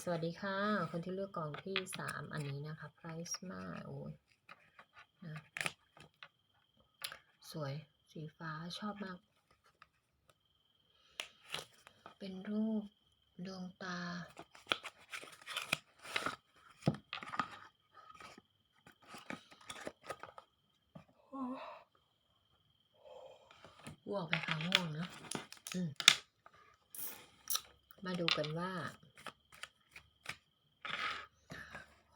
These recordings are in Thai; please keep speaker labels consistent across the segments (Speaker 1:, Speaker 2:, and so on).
Speaker 1: สวัสดีค่ะ คนที่เลือกกองที่สามอันนี้นะคะ price มาโอ้ยนะสวยสีฟ้าชอบมาก เป็นรูปดวงตาง่วงไปค่ะง่วงเนอะมมาดูกันว่า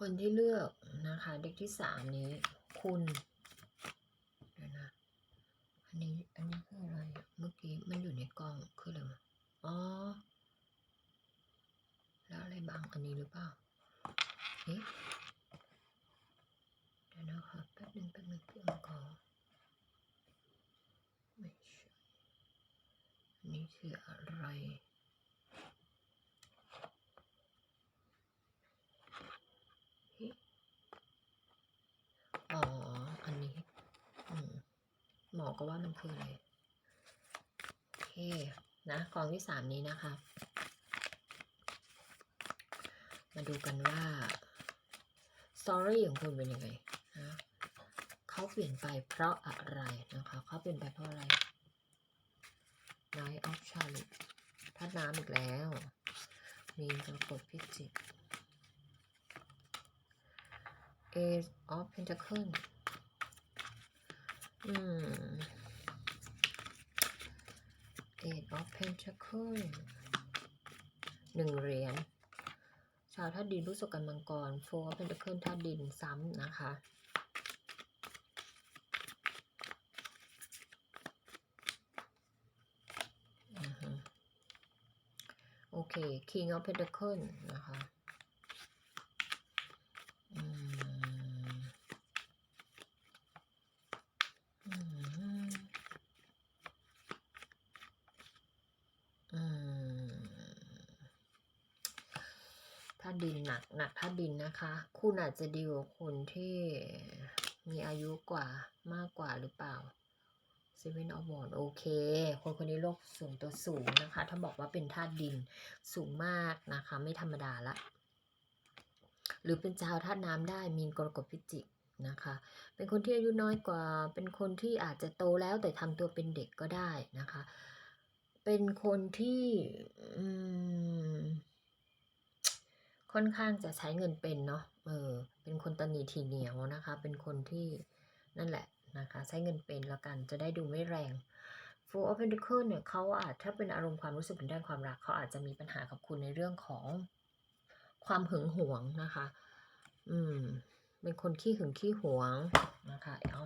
Speaker 1: คนที่เลือกนะคะเด็กที่สามนี้คุณเดี๋ยวนะอันนี้อันนี้คืออะไรเมื่อกี้มันอยู่ในกล้องคืออะไรอ๋อแล้วอะไรบางอันนี้หรือเปล่าเอ๊ะเดี๋ยวนะคะแป๊บหนึงแป๊บนึงพี่อมขอไม่ใช่อนี่คืออะไร เอ๊ะอ๋อ อันนี้ อืม หมอก็ว่ามัน คืออะไร โอเค นะกองที่สามนี้นะคะ มาดูกันว่าสตอรี่ของคุณเป็นยังไงนะเขาเปลี่ยนไปเพราะอะไรนะคะเขาเปลี่ยนไปเพราะอะไร Night of Charlotte พัดน้ำอีกแล้ว มีกระกดพิจิตร Ace of Pentacle อืม Eight of Pentacles หนึ่งเหรียญชาวธาตุดินรู้สึกกันมังกร Four of Pentacles ธาตุดินซ้ำนะคะโอเค King of Pentacles นะคะ อืมอืมอืม ดินหนักหนักถ้าดินนะคะ คุณอาจจะดีกว่าคนที่มีอายุกว่ามากกว่าหรือเปล่า Seven of Wands โอเค คนคนนี้โลกส่วนตัวสูงนะคะ ถ้าบอกว่าเป็นธาตุดินสูงมากนะคะ ไม่ธรรมดาละ หรือเป็นชาวธาตุน้ำได้มีนกรกฎพิจิกนะคะ เป็นคนที่อายุน้อยกว่า เป็นคนที่อาจจะโตแล้วแต่ทำตัวเป็นเด็กก็ได้นะคะ เป็นคนที่อืม ค่อนข้างจะใช้เงินเป็นเนาะ เออ เป็นคนตนีทีเหนียวนะคะ เป็นคนที่นั่นแหละนะคะ ใช้เงินเป็นแล้วกันจะได้ดูไม่แรง Four of Pentacles เนี่ยเขาอาจถ้าเป็นอารมณ์ความรู้สึกเป็นด้านความรักเขาอาจจะมีปัญหากับคุณในเรื่องของความหึงหวงนะคะ อืม เป็นคนขี้หึงขี้หวงนะคะ เอา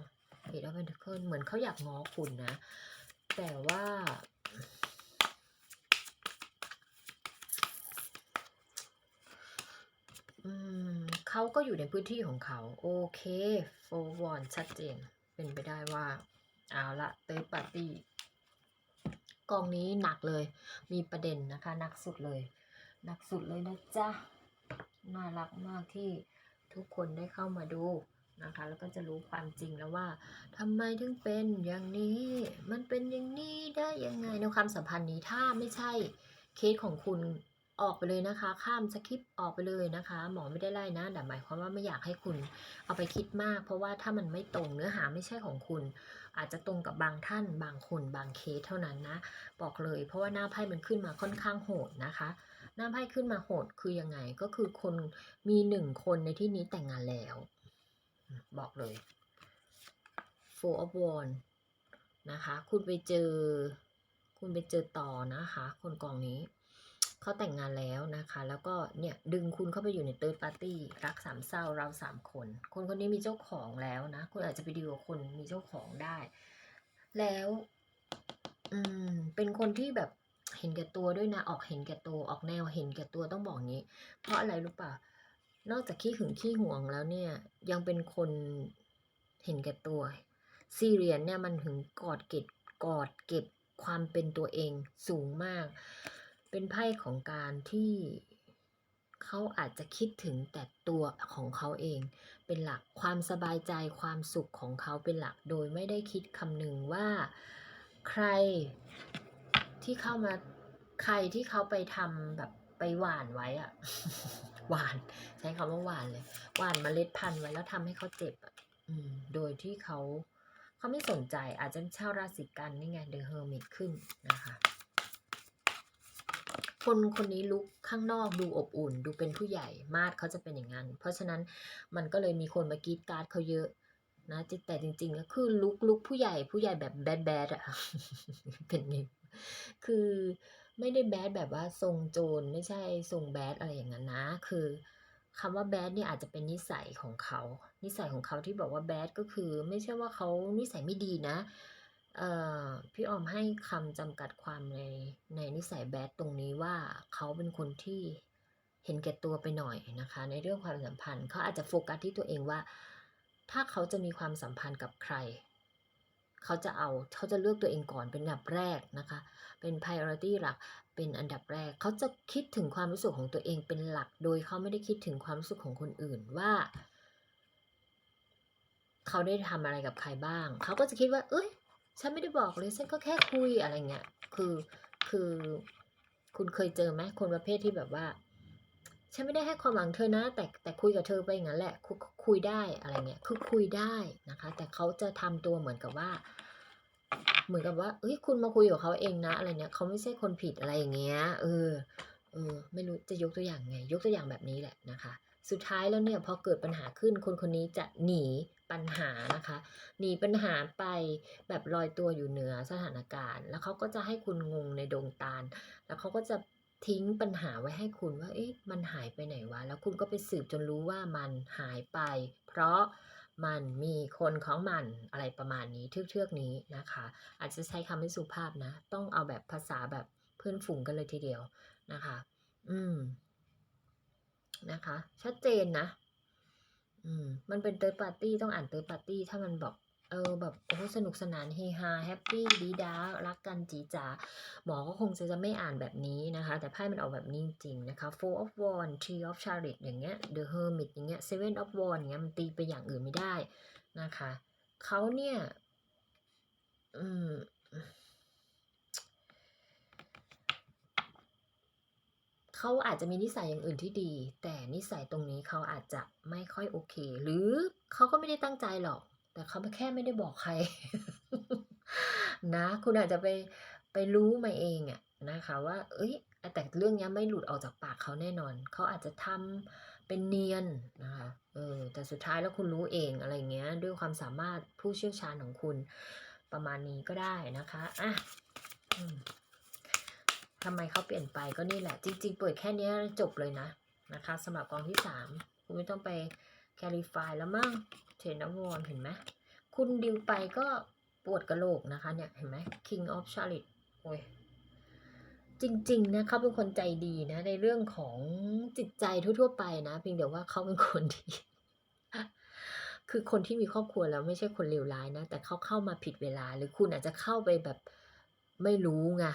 Speaker 1: เอ็ดออฟเพนทเคิลเหมือนเขาอยากง้อคุณนะ แต่ว่า อืม เขาก็อยู่ในพื้นที่ของเขา โอเคโฟวอนชัดเจน เป็นไปได้ว่า เอาละเตยปาร์ตี้กองนี้หนักเลย มีประเด็นนะคะ หนักสุดเลย หนักสุดเลยนะจ๊ะ น่ารักมากที่ทุกคนได้เข้ามาดูนะคะ แล้วก็จะรู้ความจริงแล้วว่าทำไมถึงเป็นอย่างนี้ มันเป็นอย่างนี้ได้ยังไงในความสัมพันธ์นี้ถ้าไม่ใช่เคสของคุณ ออกไปเลยนะคะ ข้ามสคริปต์ออกไปเลยนะคะ หมอไม่ได้ไล่นะแต่หมายความว่าไม่อยากให้คุณเอาไปคิดมาก เพราะว่าถ้ามันไม่ตรงเนื้อหาไม่ใช่ของคุณ อาจจะตรงกับบางท่าน บางคน บางเคสเท่านั้นนะ บอกเลย เพราะว่าหน้าไพ่มันขึ้นมาค่อนข้างโหดนะคะ หน้าไพ่ขึ้นมาโหดคือยังไงก็คือคนมีหนึ่งคนในที่นี้แต่งงานแล้ว บอกเลย Four of Wands นะคะ คุณไปเจอ คุณไปเจอต่อนะคะ คนกองนี้ เขาแต่งงานแล้วนะคะ แล้วก็เนี่ยดึงคุณเข้าไปอยู่ในเติร์ดปาร์ตี้รักสามเศร้าเราสามคน คนคนนี้มีเจ้าของแล้วนะ คุณอาจจะไปดีกว่าคนมีเจ้าของได้ แล้วอืมเป็นคนที่แบบเห็นแก่ตัวด้วยนะ ออกเห็นแก่ตัวออกแนวเห็นแก่ตัวต้องบอกงี้ เพราะอะไรรู้ป่ะนอกจากขี้หึงขี้ห่วงแล้วเนี่ย ยังเป็นคนเห็นแก่ตัว ซีเรียนเนี่ยมันถึงกอดเก็บกอดเก็บความเป็นตัวเองสูงมาก เป็นไพ่ของการที่เขาอาจจะคิดถึงแต่ตัวของเขาเอง เป็นหลักความสบายใจความสุขของเขาเป็นหลักโดยไม่ได้คิดคำนึงว่าใครที่เข้ามาใครที่เขาไปทำแบบไปหว่านไว้อะหว่าน ใช้คำว่าหว่านเลยหว่านเมล็ดพันธุ์ไว้แล้วทำให้เขาเจ็บอะอืมโดยที่เขาเขาไม่สนใจอาจจะชาวราศีกันนี่ไงเดอะเฮอร์มิตขึ้นนะคะ คนคนนี้ลุกข้างนอกดูอบอุ่น ดูเป็นผู้ใหญ่มาดเขาจะเป็นอย่างนั้น เพราะฉะนั้นมันก็เลยมีคนมากรีดการ์ดเขาเยอะนะแต่จริงๆก็คือลุกลุกผู้ใหญ่ผู้ใหญ่แบบแบดแบดอะเป็นไงคือไม่ได้แบดแบบว่าทรงโจรไม่ใช่ทรงแบดอะไรอย่างนั้นนะ คือคำว่าแบดเนี่ยอาจจะเป็นนิสัยของเขา นิสัยของเขาที่บอกว่าแบดก็คือ ไม่ใช่ว่าเขานิสัยไม่ดีนะ พี่ออมให้คำจำกัดความในในนิสัยแบดตรงนี้ว่าเขาเป็นคนที่เห็นแก่ตัวไปหน่อยนะคะ ในเรื่องความสัมพันธ์เขาอาจจะโฟกัสที่ตัวเองว่า ถ้าเขาจะมีความสัมพันธ์กับใคร เขาจะเอาเขาจะเลือกตัวเองก่อนเป็นอันดับแรกนะคะ เป็น priority หลักเป็นอันดับแรก เขาจะคิดถึงความรู้สึกของตัวเองเป็นหลัก โดยเขาไม่ได้คิดถึงความรู้สึกของคนอื่นว่าเขาได้ทำอะไรกับใครบ้าง เขาก็จะคิดว่า เอ้ย ฉันไม่ได้บอกเลยฉันก็แค่คุยอะไรเงี้ย คือคือคุณเคยเจอไหมคนประเภทที่แบบว่า ฉันไม่ได้ให้ความหวังเธอนะ แต่แต่คุยกับเธอไปอย่างนั้นแหละคุยคุยได้อะไรเงี้ยคือคุยได้นะคะ แต่เขาจะทำตัวเหมือนกับว่า เหมือนกับว่าเอ้ยคุณมาคุยกับเขาเองนะ อะไรเนี้ยเขาไม่ใช่คนผิดอะไรอย่างเงี้ยเออเออไม่รู้จะยกตัวอย่างไง ยกตัวอย่างแบบนี้แหละนะคะ สุดท้ายแล้วเนี่ยพอเกิดปัญหาขึ้นคนคนนี้จะหนีปัญหานะคะ หนีปัญหาไปแบบลอยตัวอยู่เหนือสถานการณ์ แล้วเขาก็จะให้คุณงงในดงตาล แล้วเขาก็จะทิ้งปัญหาไว้ให้คุณว่า เอ๊ะ มันหายไปไหนวะ แล้วคุณก็ไปสืบจนรู้ว่ามันหายไป เพราะมันมีคนของมันอะไรประมาณนี้เทือกๆนี้นะคะ อาจจะใช้คำไม่สุภาพนะ ต้องเอาแบบภาษาแบบเพื่อนฝูงกันเลยทีเดียวนะคะ อืม นะคะ ชัดเจนนะ อืม มันเป็นเต r ร์ปาร์ตี้ต้องอ่านเต r ร์ปาร์ตี้ถ้ามันแบบเออแบบโอ้สนุกสนานเฮฮาแฮปปี้ดีดารักกันจีจ๋าหมอก็คงจะจะไม่อ่านแบบนี้นะคะ แต่ไพ่มันออกแบบนี้จริงๆนะคะ four of wands three of chariot อย่างเงี้ย the hermit อย่างเงี้ย seven of wands อย่างเงี้ยมันตีไปอย่างอื่นไม่ได้นะคะเขาเนี่ย อืม เขาอาจจะมีนิสัยอย่างอื่นที่ดี แต่นิสัยตรงนี้เขาอาจจะไม่ค่อยโอเค หรือเขาก็ไม่ได้ตั้งใจหรอก แต่เขาแค่ไม่ได้บอกใคร นะ คุณอาจจะไปไปรู้มาเองอะนะคะ ว่า เอ้ยแต่เรื่องนี้ไม่หลุดออกจากปากเขาแน่นอน เขาอาจจะทำเป็นเนียนนะคะเออแต่สุดท้ายแล้วคุณรู้เองอะไรเงี้ย ด้วยความสามารถผู้เชี่ยวชาญของคุณประมาณนี้ก็ได้นะคะอะอ ทำไมเขาเปลี่ยนไปก็นี่แหละ จริง ๆ เปิดแค่นี้จบเลยนะนะคะสำหรับกองที่สามคุณไม่ต้องไปแคลิฟายแล้วมั้งเทนวอนเห็นไหมคุณดิวไปก็ปวดกระโหลกนะคะเนี่ย เห็นไหม King of Charlotte โอ้ยจริง ๆ นะเขาเป็นคนใจดีนะ ในเรื่องของจิตใจทั่ว ๆ ไปนะเพียงแต่ว่าเขาเป็นคนที่คือคนที่มีครอบครัวแล้วไม่ใช่คนเลวร้ายนะ แต่เขาเข้ามาผิดเวลาหรือคุณอาจจะเข้าไปแบบไม่รู้ไง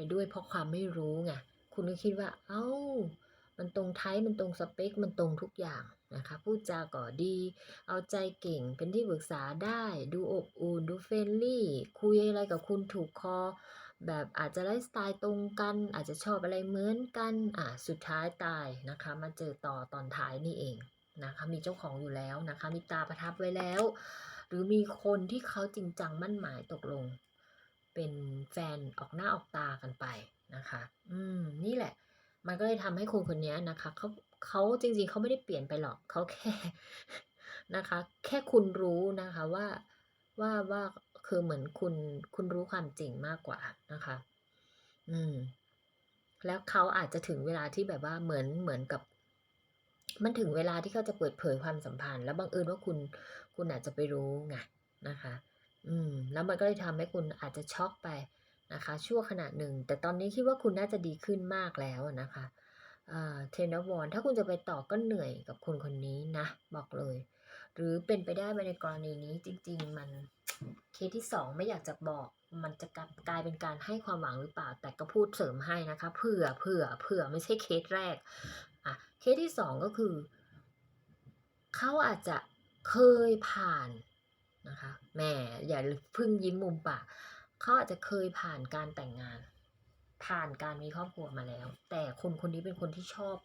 Speaker 1: ไปด้วยเพราะความไม่รู้ไงคุณก็คิดว่า เอ้า มันตรงไทยมันตรงสเปค มันตรงทุกอย่างนะคะพูดจาก็ดี เอาใจเก่งเป็นที่ปรึกษาได้ ดูอบอุ่นดูเฟรนลี่ คุยอะไรกับคุณถูกคอ แบบอาจจะไลฟ์สไตล์ตรงกัน อาจจะชอบอะไรเหมือนกันอะสุดท้ายตายนะคะ มาเจอต่อตอนท้ายนี่เองนะคะมีเจ้าของอยู่แล้วนะคะ มีตาประทับไว้แล้ว หรือมีคนที่เขาจริงจังมั่นหมายตกลง เป็นแฟนออกหน้าออกตากันไปนะคะ อืม นี่แหละ มันก็เลยทำให้คนคนนี้นะคะเขาเขาจริงๆเขาไม่ได้เปลี่ยนไปหรอกเขาแค่นะคะ แค่คุณรู้นะคะว่าว่าว่าคือเหมือนคุณคุณรู้ความจริงมากกว่านะคะ อืม แล้วเขาอาจจะถึงเวลาที่แบบว่าเหมือนเหมือนกับ มันถึงเวลาที่เขาจะเปิดเผยความสัมพันธ์ แล้วบังเอิญว่าคุณคุณอาจจะไปรู้ไงนะคะ อืม แล้วมันก็เลยทำให้คุณอาจจะช็อกไปนะคะ ชั่วขณะหนึ่ง แต่ตอนนี้คิดว่าคุณน่าจะดีขึ้นมากแล้วนะคะเทนวอนถ้าคุณจะไปต่อก็เหนื่อยกับคนคนนี้นะ บอกเลย หรือเป็นไปได้ไหมในกรณีนี้จริง ๆ มัน เคสที่สองไม่อยากจะบอก มันจะกลายเป็นการให้ความหวังหรือเปล่า แต่ก็พูดเสริมให้นะคะ เผื่อเผื่อเผื่อไม่ใช่เคสแรก อะ เคสที่สองก็คือ เขาอาจจะเคยผ่าน นะคะแม่อย่าเพึ่งยิ้มมุมปากเขาอาจจะเคยผ่านการแต่งงาน ผ่านการมีครอบครัวมาแล้ว แต่คนคนนี้เป็นคนที่ชอบ